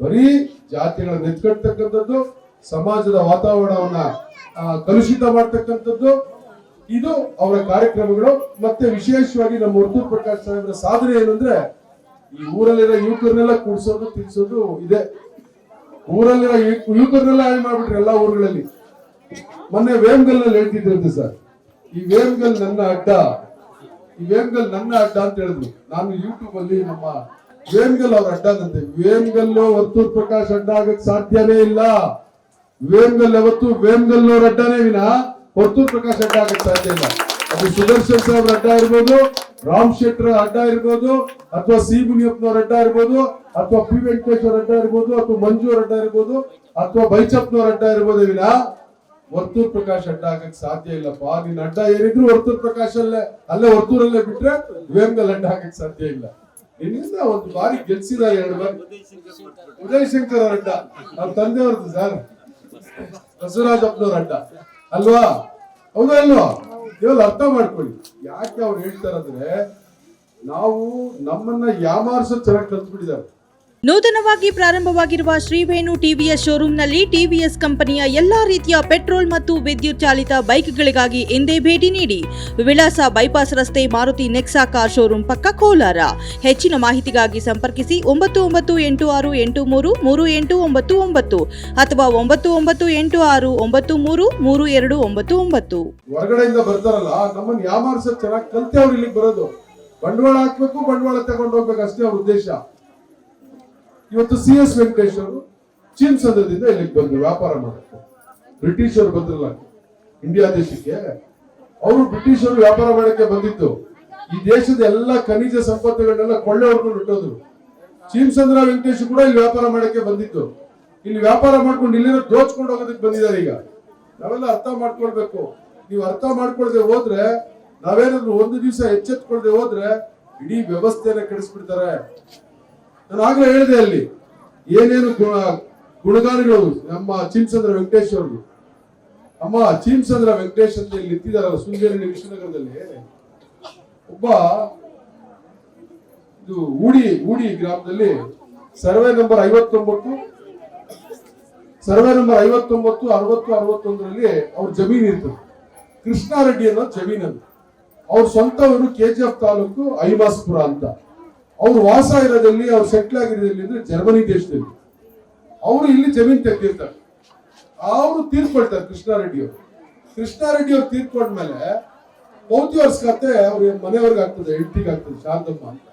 ಬರೀ ಜಾತಿಗಳನ್ನ ಎತ್ಕೊಳ್ತಕ್ಕಂಥದ್ದು ಸಮಾಜದ ವಾತಾವರಣವನ್ನ ಕಲುಷಿತ ಮಾಡ್ತಕ್ಕಂಥದ್ದು. ಇದು ಅವರ ಕಾರ್ಯಕ್ರಮಗಳು. ಮತ್ತೆ ವಿಶೇಷವಾಗಿ ನಮ್ಮ ವರ್ತೂರ್ ಪ್ರಕಾಶ್ ಸಾಹೇಬರ ಸಾಧನೆ ಏನಂದ್ರೆ, ಈ ಊರಲ್ಲಿರೋ ಯುವಕರನ್ನೆಲ್ಲ ಕುಡ್ಸೋದು, ತಿನ್ಸೋದು ಇದೆ. ಊರಲ್ಲಿರೋ ಯುವಕರನ್ನೆಲ್ಲ ಹಾಳು ಮಾಡ್ಬಿಟ್ರೆ ಎಲ್ಲಾ ಊರುಗಳಲ್ಲಿ. ಮೊನ್ನೆ ವೇಮ್ಗಲ್ನಲ್ಲಿ ಹೇಳ್ತಿದ್ರಂತೆ ಸರ್. ಈ ವೇಮ್ಗಲ್ ನನ್ನ ಅಡ್ಡ. ಈ ವೇಮ್ಗಲ್ ನನ್ನ ಅಡ್ಡ ಅಂತ ಹೇಳಿದ್ರು. ನಾನು ಯೂಟ್ಯೂಬ್ ಅಲ್ಲಿ ನಮ್ಮ ವೇಮ್ಗಲ್ ಅವ್ರ ಅಡ್ಡ ಅಂತೆ ವೇಮ್ಗಲ್ ವರ್ತೂರ್ ಪ್ರಕಾಶ್ ಅಡ್ಡ ಆಗಕ್ ಸಾಧ್ಯನೇ ಇಲ್ಲ. ವೇಮ್ಗಲ್ ಯಾವತ್ತು ವೇಮ್ಗಲ್ ಅವ್ರ ಅಡ್ಡನೇ ವಿನ ವರ್ತೂರ್ ಪ್ರಕಾಶ್ ಅಡ್ಡ ಆಗಕ್ ಸಾಧ್ಯ ಇಲ್ಲ. ಅದು ಸುದರ್ಶನ್ ಸಾಹೇಬ್ರ ಅಡ್ಡ ಇರ್ಬೋದು, ರಾಮ್ ಶೆಟ್ರ ಅಡ್ಡ ಇರ್ಬೋದು, ಅಥವಾ ಸಿ ಮುನಿಯಪ್ಪನವ್ರ ಅಡ್ಡ ಇರ್ಬೋದು, ಅಥವಾ ಪಿ ವೆಂಕಟೇಶ್ವರ ಅಡ್ಡ ಇರ್ಬೋದು, ಅಥವಾ ಮಂಜು ಅವ್ರ ಅಡ್ಡ ಇರ್ಬೋದು, ಅಥವಾ ಬೈಚಪ್ನವ್ರ ಅಡ್ಡ ಇರ್ಬೋದು ವಿನ ವರ್ತೂರ್ ಪ್ರಕಾಶ್ ಅಡ್ಡ ಆಗಕ್ ಸಾಧ್ಯ ಇಲ್ಲಪ್ಪ ನಿನ್ನ ಅಡ್ಡ ಏನಿದ್ರು ವರ್ತೂರ್ ಪ್ರಕಾಶ್ ಅಲ್ಲೇ ಅಲ್ಲೇ ವರ್ತೂರಲ್ಲೇ ಬಿಟ್ರೆ ವೇಮ್ಗಲ್ ಅಡ್ಡ ಆಗಕ್ ಸಾಧ್ಯ ಇಲ್ಲ. ನಿನ್ನಿಂದ ಒಂದು ಬಾರಿ ಗೆಲ್ಸಿದ ಎರಡು ಬಾರಿ. ಉದಯ್ ಶಂಕರ್ ಅವ್ರ ಅಡ್ಡ. ಅವ್ರ ತಂದೆಯವ್ರದ್ದು ಸರ್. ಬಸವರಾಜಪ್ಪನವ್ರ ಅಡ್ಡ. ಅಲ್ವಾ? ಹೌದಾ ಅಲ್ವಾ ಕೇವಲ ಅರ್ಥ ಮಾಡ್ಕೊಳ್ಳಿ. ಯಾಕೆ ಅವ್ರು ಹೇಳ್ತಾರಂದ್ರೆ ನಾವು ನಮ್ಮನ್ನ ಯಾಮಾರ್ಸೋ ಚೆನ್ನಾಗಿ ಕಲ್ತ್ಬಿಟ್ಟಿದ್ದಾರೆ. ನೂತನವಾಗಿ ಪ್ರಾರಂಭವಾಗಿರುವ ಶ್ರೀವೇಣು ಟಿವಿಎಸ್ ಶೋರೂಮ್ನಲ್ಲಿ ಟಿವಿಎಸ್ ಕಂಪನಿಯ ಎಲ್ಲಾ ರೀತಿಯ ಪೆಟ್ರೋಲ್ ಮತ್ತು ವಿದ್ಯುತ್ ಚಾಲಿತ ಬೈಕ್ಗಳಿಗಾಗಿ ಎಂದೇ ಭೇಟಿ ನೀಡಿ ವಿಳಾಸ ಬೈಪಾಸ್ ರಸ್ತೆ ಮಾರುತಿ ನೆಕ್ಸಾ ಕಾರ್ ಶೋರೂಮ್ ಪಕ್ಕ ಕೋಲಾರ. ಹೆಚ್ಚಿನ ಮಾಹಿತಿಗಾಗಿ ಸಂಪರ್ಕಿಸಿ ಒಂಬತ್ತು ಒಂಬತ್ತು ಎಂಟು ಆರು ಎಂಟು ಮೂರು ಮೂರು ಎಂಟು ಒಂಬತ್ತು ಒಂಬತ್ತು ಅಥವಾ ಒಂಬತ್ತು ಒಂಬತ್ತು ಎಂಟು ಆರು ಒಂಬತ್ತು ಮೂರು ಮೂರು ಎರಡು ಒಂಬತ್ತು ಒಂಬತ್ತು. ಹೊರಗಡೆಯಿಂದ ಇಲ್ಲಿಗೆ ಬರೋದು. ಬಂಡವಾಳ ಹಾಕ್ಬೇಕು, ಬಂಡವಾಳ ತಗೊಂಡು ಹೋಗ್ಬೇಕು, ಅಷ್ಟೇ ಅವ್ರ ಉದ್ದೇಶ. ಇವತ್ತು ಸಿ ಎಸ್ ವೆಂಕಟೇಶ್ ಅವರು ಚೀನ್ ಸಂಘದಿಂದ ಇಲ್ಲಿಗೆ ಬಂದ್ರು ವ್ಯಾಪಾರ ಮಾಡಕ್ಕೆ ಬ್ರಿಟಿಷರು ಬಂದ್ರಲ್ಲ ಇಂಡಿಯಾ ದೇಶಕ್ಕೆ, ಅವರು ಬ್ರಿಟಿಷರು ವ್ಯಾಪಾರ ಮಾಡಕ್ಕೆ ಬಂದಿತ್ತು. ಈ ದೇಶದ ಎಲ್ಲ ಖನಿಜ ಸಂಪತ್ತುಗಳನ್ನೆಲ್ಲ ಕೊಳ್ಳೆ ಹೊಡ್ಕೊಂಡು ಚೀನ್ ಸಂದ್ರ ವೆಂಕಟೇಶ್ ಕೂಡ ಇಲ್ಲಿ ವ್ಯಾಪಾರ ಮಾಡಕ್ಕೆ ಬಂದಿತ್ತು. ಇಲ್ಲಿ ವ್ಯಾಪಾರ ಮಾಡ್ಕೊಂಡು ಇಲ್ಲಿರೋ ದೋಚ್ಕೊಂಡು ಹೋಗೋದಕ್ಕೆ ಬಂದಿದ್ದಾರೆ ಈಗ. ನಾವೆಲ್ಲ ಅರ್ಥ ಮಾಡ್ಕೊಳ್ಬೇಕು. ನೀವು ಅರ್ಥ ಮಾಡ್ಕೊಳ್ದೆ ಹೋದ್ರೆ, ನಾವೇನಾದ್ರು ಒಂದು ದಿವಸ ಎಚ್ಚೆತ್ಕೊಳ್ದೆ ಹೋದ್ರೆ, ಇಡೀ ವ್ಯವಸ್ಥೆನ ಕೆಡಿಸ್ಬಿಡ್ತಾರೆ. ನಾನು ಆಗ್ಲೇ ಹೇಳಿದೆ ಅಲ್ಲಿ, ಏನೇನು ಗುಣ ಗುಣಗಾನಗಳು ನಮ್ಮ ಚಿಂಚಂದ್ರ ವೆಂಕಟೇಶ್ ಅವ್ರದ್ದು? ಅಮ್ಮ ಚಿಂಚಂದ್ರ ವೆಂಕಟೇಶ್ ಅಂತ ಇಲ್ಲಿ ನಿಂತಿದಾರಲ್ಲ ಶೃಂಗೇರಿ ವಿಶ್ವನಗರದಲ್ಲಿ ಒಬ್ಬ ಇದು ಊಡಿ ಊಡಿ ಗ್ರಾಮದಲ್ಲಿ ಸರ್ವೆ ನಂಬರ್ ಐವತ್ತೊಂಬತ್ತು, ಸರ್ವೆ ನಂಬರ್ ಐವತ್ತೊಂಬತ್ತು, ಅರವತ್ತು, ಅರವತ್ತೊಂದರಲ್ಲಿ ಅವ್ರ ಜಮೀನ್ ಇರ್ತದೆ. ಕೃಷ್ಣಾರೆಡ್ಡಿ ಅನ್ನೋ ಜಮೀನ್ ಅದು ಅವ್ರ ಸ್ವಂತ ಊರು ಕೆ ಜಿ ಎಫ್ ತಾಲೂಕು ಐವಾಸ್ಪುರ ಅಂತ. ಅವ್ರು ವಾಸ ಇರೋದಲ್ಲಿ, ಅವ್ರು ಸೆಟ್ಲ್ ಆಗಿರೋದಲ್ಲಿ ಅಂದ್ರೆ ಜರ್ಮನಿ ದೇಶದಲ್ಲಿ. ಅವರು ಇಲ್ಲಿ ಜಮೀನ್ ತೆಗ್ದಿರ್ತಾರೆ. ಅವರು ತೀರ್ಕೊಳ್ತಾರೆ ಕೃಷ್ಣಾರೆಡ್ಡಿ ಅವರು. ಕೃಷ್ಣಾರೆಡ್ಡಿ ಅವ್ರು ತೀರ್ಕೊಂಡ್ಮೇಲೆ ಪೌತಿ ವರ್ಷಕತ್ತೆ ಅವ್ರ ಮನೆಯವ್ರಿಗೆ ಆಗ್ತದೆ, ಹೆಂಡತಿಗೆ ಆಗ್ತದೆ, ಶಾರದಮ್ಮ ಅಂತ.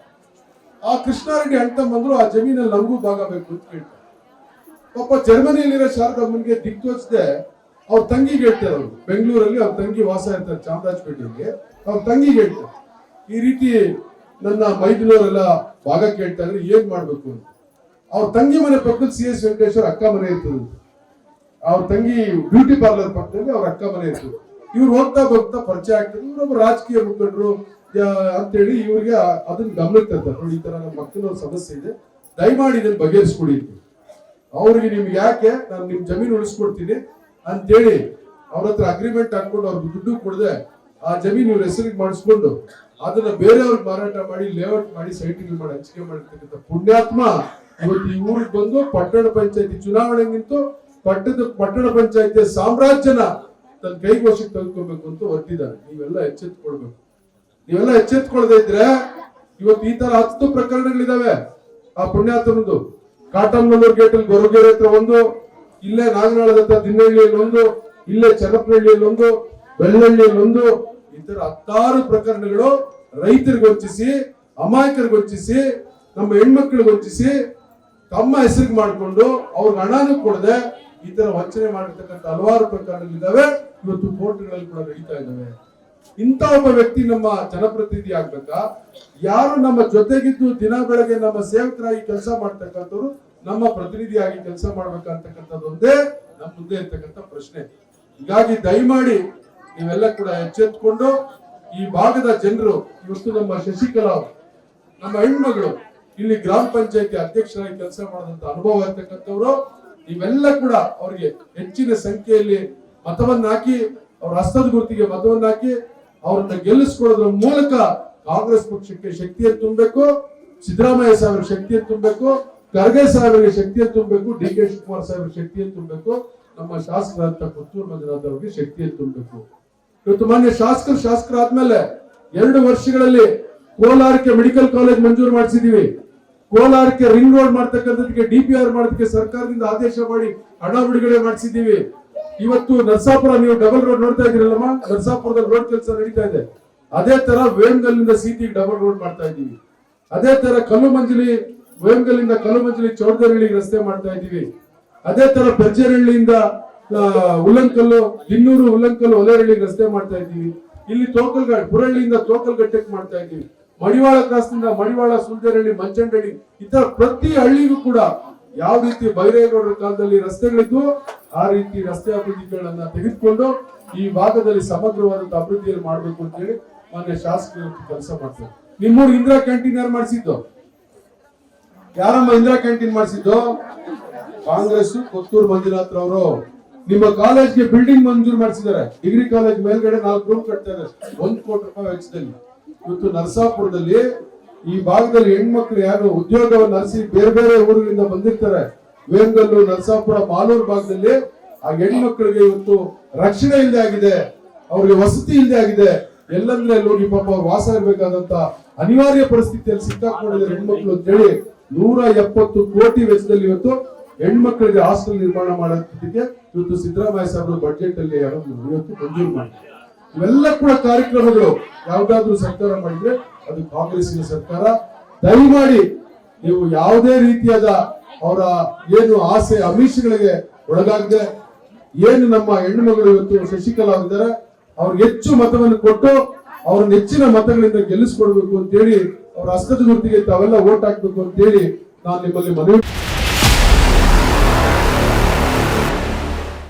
ಆ ಕೃಷ್ಣಾರೆಡ್ಡಿ ಅಣ್ಣ ಬಂದ್ರು ಆ ಜಮೀನಲ್ಲಿ ನಮಗೂ ಭಾಗ ಬೇಕು ಅಂತ ಕೇಳ್ತಾರೆ. ಪಾಪ ಜರ್ಮನಿಯಲ್ಲಿರೋ ಶಾರದಮ್ಮನಿಗೆ ದಿಕ್ತೋಚದೆ ಅವ್ರ ತಂಗಿಗೆ ಹೇಳ್ತಾರೆ ಅವರು. ಬೆಂಗಳೂರಲ್ಲಿ ಅವ್ರ ತಂಗಿ ವಾಸ ಇರ್ತಾರೆ ಚಾಮರಾಜಪೇಟೆಯಲ್ಲಿ ಅವ್ರ ತಂಗಿಗೆ ಹೇಳ್ತಾರೆ. ಈ ರೀತಿ ನನ್ನ ಮೈದಿನವರೆಲ್ಲ ಭಾಗ ಕೇಳ್ತಾ ಇದ್ರೆ ಏನ್ ಮಾಡ್ಬೇಕು ಅಂತ. ಅವ್ರ ತಂಗಿ ಮನೆ ಪಕ್ಕದ ಸಿ ಎಸ್ ವೆಂಕಟೇಶ್ವರ ಅಕ್ಕ ಮನೆ ಇತ್ತು ಅವ್ರ ತಂಗಿ ಬ್ಯೂಟಿ ಪಾರ್ಲರ್ ಪಕ್ಕದಲ್ಲಿ ಅವ್ರ ಅಕ್ಕ ಮನೆ ಇತ್ತು ಇವ್ರು ಹೋಗ್ತಾ ಹೋಗ್ತಾ ಪರಿಚಯ ಆಗ್ತದೆ. ಇವ್ರೊಬ್ಬ ರಾಜಕೀಯ ಮುಖಂಡರು ಅಂತೇಳಿ ಇವ್ರಿಗೆ ಅದನ್ನ ಗಮನಕ್ಕೆ ತರ್ತಾರೆ ನೋಡಿ, ಈ ತರ ನಮ್ಮ ಮಕ್ಕಳ ಸಮಸ್ಯೆ ಇದೆ. ದಯಮಾಡಿ ಇದನ್ನ ಬಗೆಹರಿಸ್ಕೊಡಿ. ಅವ್ರಿಗೆ ನಿಮ್ಗೆ ಯಾಕೆ ನಾನು ನಿಮ್ ಜಮೀನು ಉಳಿಸ್ಕೊಡ್ತೀನಿ ಅಂತೇಳಿ ಅವ್ರ ಹತ್ರ ಅಗ್ರಿಮೆಂಟ್ ಹಾಕೊಂಡು ಅವ್ರಿಗೆ ದುಡ್ಡು ಕೊಡದೆ ಆ ಜಮೀನು ಇವ್ರ ಹೆಸರಿಗೆ ಮಾಡಿಸ್ಕೊಂಡು ಅದನ್ನ ಬೇರೆಯವ್ರಿಗೆ ಮಾರಾಟ ಮಾಡಿ ಲೇಔಟ್ ಮಾಡಿ ಸೈಟಿಂಗ್ ಮಾಡಿ, ಹಂಚಿಕೆ ಮಾಡಿರ್ತಕ್ಕಂಥ ಪುಣ್ಯಾತ್ಮ ಇವತ್ತು ಈ ಊರಿಗೆ ಬಂದು ಪಟ್ಟಣ ಪಂಚಾಯತಿ ಚುನಾವಣೆ ನಿಂತು ಪಟ್ಟದ ಪಟ್ಟಣ ಪಂಚಾಯತಿ ಸಾಮ್ರಾಜ್ಯನ ತನ್ನ ಕೈಗೋಶಕ್ಕೆ ತೆಗೆದುಕೊಳ್ಬೇಕು ಅಂತ ಹೊರಟಿದ್ದಾರೆ ನೀವೆಲ್ಲ ಎಚ್ಚೆತ್ಕೊಳ್ಬೇಕು. ನೀವೆಲ್ಲ ಎಚ್ಚೆತ್ಕೊಳ್ದೇ ಇದ್ರೆ ಇವತ್ತು ಈ ತರ ಹತ್ತು ಪ್ರಕರಣಗಳಿದಾವೆ. ಆ ಪುಣ್ಯಾತ್ಮನದು. ಕಾಟಮ್ಮನೂರ್ ಗೇಟ್ ಅಲ್ಲಿ ಗೊರಗೇರಿ ಹತ್ರ ಒಂದು, ಇಲ್ಲೇ ನಾಗನಾಳದ ಹತ್ರ ದಿನ್ನಹಳ್ಳಿಯಲ್ಲಿ ಒಂದು, ಇಲ್ಲೇ ಚನ್ನಪನಹಳ್ಳಿಯಲ್ಲಿ ಒಂದು ಬೆಳ್ಳಹಳ್ಳಿಯಲ್ಲಿ ಒಂದು ಇತರ ತರ ಹತ್ತಾರು ಪ್ರಕರಣಗಳು ರೈತರಿಗೆ ವಂಚಿಸಿ, ಅಮಾಯಕರಿಗೆ ವಂಚಿಸಿ, ನಮ್ಮ ಹೆಣ್ಮಕ್ಳಿಗೆ ವಂಚಿಸಿ, ತಮ್ಮ ಹೆಸರಿಗೆ ಮಾಡಿಕೊಂಡು ಅವ್ರಿಗೆ ಹಣನೂ ಕೊಡದೆ ಈ ತರ ವಂಚನೆ ಮಾಡಿರ್ತಕ್ಕಂಥ ಹಲವಾರು ಪ್ರಕರಣಗಳಿದ್ದಾವೆ ಇವತ್ತು ಕೋರ್ಟ್ಗಳಲ್ಲಿ ಕೂಡ ನಡೀತಾ ಇದ್ದಾವೆ. ಇಂಥ ಒಬ್ಬ ವ್ಯಕ್ತಿ ನಮ್ಮ ಜನಪ್ರತಿನಿಧಿ ಆಗ್ಬೇಕಾ? ಯಾರು ನಮ್ಮ ಜೊತೆಗಿದ್ದು ದಿನ ಬೆಳಗ್ಗೆ ನಮ್ಮ ಸೇವಕರಾಗಿ ಕೆಲಸ ಮಾಡ್ತಕ್ಕಂಥವ್ರು ನಮ್ಮ ಪ್ರತಿನಿಧಿಯಾಗಿ ಕೆಲಸ ಮಾಡ್ಬೇಕಂತಕ್ಕಂಥದ್ದು ಒಂದೇ ನಮ್ಮ ಮುಂದೆ ಇರ್ತಕ್ಕಂಥ ಪ್ರಶ್ನೆ. ಹೀಗಾಗಿ ದಯಮಾಡಿ ನೀವೆಲ್ಲ ಕೂಡ ಎಚ್ಚೆತ್ಕೊಂಡು ಈ ಭಾಗದ ಜನರು ಇವತ್ತು ನಮ್ಮ ಶಶಿಕಲಾ ನಮ್ಮ ಹೆಣ್ಮಗಳು ಇಲ್ಲಿ ಗ್ರಾಮ ಪಂಚಾಯತಿ ಅಧ್ಯಕ್ಷರಾಗಿ ಕೆಲಸ ಮಾಡಿದಂತ ಅನುಭವ ಇರ್ತಕ್ಕಂಥವ್ರು, ನೀವೆಲ್ಲ ಕೂಡ ಅವರಿಗೆ ಹೆಚ್ಚಿನ ಸಂಖ್ಯೆಯಲ್ಲಿ ಮತವನ್ನ ಹಾಕಿ, ಅವ್ರ ಹಸ್ತದ ಗುರುತಿಗೆ ಮತವನ್ನ ಹಾಕಿ, ಅವ್ರನ್ನ ಗೆಲ್ಲಿಸ್ಕೊಳ್ಳೋದ್ರ ಮೂಲಕ ಕಾಂಗ್ರೆಸ್ ಪಕ್ಷಕ್ಕೆ ಶಕ್ತಿಯನ್ನು ತುಂಬಬೇಕು, ಸಿದ್ದರಾಮಯ್ಯ ಸಾಹೇಬ್ರ ಶಕ್ತಿಯನ್ನು ತುಂಬಬೇಕು, ಖರ್ಗೆ ಸಾಹೇಬರಿಗೆ ಶಕ್ತಿಯನ್ನು ತುಂಬಬೇಕು, ಡಿ ಕೆ ಶಿವಕುಮಾರ್ ಸಾಹೇಬ್ರ ಶಕ್ತಿಯನ್ನು ತುಂಬಬೇಕು, ನಮ್ಮ ಶಾಸಕರಂತ ಪುತ್ತೂರು ಮಂಜುನಾಥ್ ಅವರಿಗೆ ಶಕ್ತಿಯನ್ನು ತುಂಬಬೇಕು. ಇವತ್ತು ಮಾನ್ಯ ಶಾಸಕರು ಶಾಸಕರಾದ್ಮೇಲೆ ಎರಡು ವರ್ಷಗಳಲ್ಲಿ ಕೋಲಾರಕ್ಕೆ ಮೆಡಿಕಲ್ ಕಾಲೇಜ್ ಮಂಜೂರು ಮಾಡಿಸಿದೀವಿ. ಕೋಲಾರಕ್ಕೆ ರಿಂಗ್ ರೋಡ್ ಮಾಡ್ತಕ್ಕಂಥದಕ್ಕೆ ಡಿ ಪಿ ಆರ್ ಮಾಡೋದಕ್ಕೆ ಸರ್ಕಾರದಿಂದ ಆದೇಶ ಮಾಡಿ ಹಣ ಬಿಡುಗಡೆ ಮಾಡಿಸಿದ್ದೀವಿ ಇವತ್ತು ನರಸಾಪುರ ನೀವು ಡಬಲ್ ರೋಡ್ ನೋಡ್ತಾ ಇದ್ದೀರಲ್ಲಮ್ಮ? ನರಸಾಪುರದಲ್ಲಿ ರೋಡ್ ಕೆಲಸ ನಡೀತಾ ಇದೆ. ಅದೇ ತರ ವೇಮ್ಗಲ್ಲಿಂದ ಸೀಟಿಗೆ ಡಬಲ್ ರೋಡ್ ಮಾಡ್ತಾ ಇದ್ದೀವಿ. ಅದೇ ತರ ಕಲ್ಲು ಮಂಜಲಿ ವೇಮ್ಗಲ್ಲಿಂದ ಕಲ್ಲು ಮಂಜಲಿ ಚೌಡದಹಳ್ಳಿಗೆ ರಸ್ತೆ ಮಾಡ್ತಾ ಇದ್ದೀವಿ. ಅದೇ ತರ ಬೆರ್ಜರಹಳ್ಳಿಯಿಂದ ಉಲ್ಲಂಕಲ್ಲು ದಿನ್ನೂರು ಉಲ್ಲಂಕಲ್ಲು ಒಲೆರಳ್ಳಿ ರಸ್ತೆ ಮಾಡ್ತಾ ಇದ್ದೀವಿ. ಇಲ್ಲಿ ತೋಕಲ್ಗಡ್ ಪುರಳ್ಳಿಯಿಂದ ತೋಕಲ್ಗಟ್ಟಕ್ಕೆ ಮಾಡ್ತಾ ಇದ್ದೀವಿ. ಮಡಿವಾಳ ಕ್ರಾಸ್ನಿಂದ ಮಡಿವಾಳ ಸುಲ್ದೇರಳ್ಳಿ ಮಂಚಂಡಳ್ಳಿ, ಈ ತರ ಪ್ರತಿ ಹಳ್ಳಿಗೂ ಕೂಡ ಯಾವ ರೀತಿ ಬೈರೇಗೌಡರ ಕಾಲದಲ್ಲಿ ರಸ್ತೆಗಳಿದ್ವು, ಆ ರೀತಿ ರಸ್ತೆ ಅಭಿವೃದ್ಧಿಗಳನ್ನ ತೆಗೆದುಕೊಂಡು ಈ ಭಾಗದಲ್ಲಿ ಸಮಗ್ರವಾದಂತ ಅಭಿವೃದ್ಧಿಯಲ್ಲಿ ಮಾಡಬೇಕು ಅಂತ ಹೇಳಿ ಮಾನ್ಯ ಶಾಸಕರು ಕೆಲಸ ಮಾಡ್ತಾರೆ. ನಿಮ್ಮೂರು ಇಂದಿರಾ ಕ್ಯಾಂಟೀನ್ ಯಾರು ಮಾಡಿಸಿದ್ದು? ಯಾರಮ್ಮ ಇಂದಿರಾ ಕ್ಯಾಂಟೀನ್ ಮಾಡಿಸಿದ್ದು? ಕಾಂಗ್ರೆಸ್ ಕೊತ್ತೂರು ಮಂಜುನಾಥ್ ಅವರು ನಿಮ್ಮ ಕಾಲೇಜ್ಗೆ ಬಿಲ್ಡಿಂಗ್ ಮಂಜೂರು ಮಾಡಿಸಿದ್ದಾರೆ. ಡಿಗ್ರಿ ಕಾಲೇಜ್ ಮೇಲ್ಗಡೆ ನಾಲ್ಕು ರೂಮ್ ಕಟ್ತಾ ಇದ್ದಾರೆ ಒಂದ್ ಕೋಟಿ ರೂಪಾಯಿ ವೆಚ್ಚದಲ್ಲಿ. ಇವತ್ತು ನರಸಾಪುರದಲ್ಲಿ ಈ ಭಾಗದಲ್ಲಿ ಹೆಣ್ಮಕ್ಳು ಯಾರು ಉದ್ಯೋಗವನ್ನು ನರ್ಸಿ ಬೇರೆ ಬೇರೆ ಊರುಗಳಿಂದ ಬಂದಿರ್ತಾರೆ. ವೇಮಗಲ್ಲು, ನರಸಾಪುರ, ಮಾಲೂರು ಭಾಗದಲ್ಲಿ ಆ ಹೆಣ್ಮಕ್ಳಿಗೆ ಇವತ್ತು ರಕ್ಷಣೆ ಇಲ್ಲದೆ ಆಗಿದೆ. ಅವ್ರಿಗೆ ವಸತಿ ಇಲ್ಲದೆ ಆಗಿದೆ. ಎಲ್ಲಂದ್ರೆ ಹೋಗಿ ಪಾಪ ವಾಸ ಇರಬೇಕಾದಂತ ಅನಿವಾರ್ಯ ಪರಿಸ್ಥಿತಿಯಲ್ಲಿ ಸಿಕ್ಕಾಕೊಂಡಿದ್ದಾರೆ ಹೆಣ್ಮಕ್ಳು ಅಂತ ಹೇಳಿ ನೂರ ಎಪ್ಪತ್ತು ಕೋಟಿ ವೆಚ್ಚದಲ್ಲಿ ಇವತ್ತು ಹೆಣ್ಮಕ್ಳಿಗೆ ಹಾಸ್ಟೆಲ್ ನಿರ್ಮಾಣ ಮಾಡೋದಕ್ಕೆ ಇವತ್ತು ಸಿದ್ದರಾಮಯ್ಯ ಸಾಹೇಬರು ಬಜೆಟ್ ಅಲ್ಲಿ ಇವತ್ತು ಮಂಜೂರು ಮಾಡಿದ್ದಾರೆ. ಇವೆಲ್ಲ ಕೂಡ ಕಾರ್ಯಕ್ರಮಗಳು. ಯಾವ್ದಾದ್ರು ಸರ್ಕಾರ ಮಾಡಿದ್ರೆ ಅದು ಕಾಂಗ್ರೆಸ್ಸಿನ ಸರ್ಕಾರ. ದಯಮಾಡಿ ನೀವು ಯಾವುದೇ ರೀತಿಯಾದ ಅವರ ಏನು ಆಸೆ, ಅಮೀಷಗಳಿಗೆ ಒಳಗಾಗದೆ ಏನು ನಮ್ಮ ಹೆಣ್ಣು ಮಗಳು ಇವತ್ತು ಶಶಿಕಲಾ ಆಗಿದ್ದಾರೆ ಅವ್ರಿಗೆ ಹೆಚ್ಚು ಮತವನ್ನು ಕೊಟ್ಟು ಅವ್ರ ನೆಚ್ಚಿನ ಮತಗಳಿಂದ ಗೆಲ್ಲಿಸ್ಕೊಡ್ಬೇಕು ಅಂತ ಹೇಳಿ ಅವ್ರ ಹಸ್ತದ ಗುರುತಿಗೆ ತಾವೆಲ್ಲ ಓಟ್ ಹಾಕ್ಬೇಕು ಅಂತ ಹೇಳಿ ನಾನು ನಿಮ್ಮಲ್ಲಿ ಮನವಿ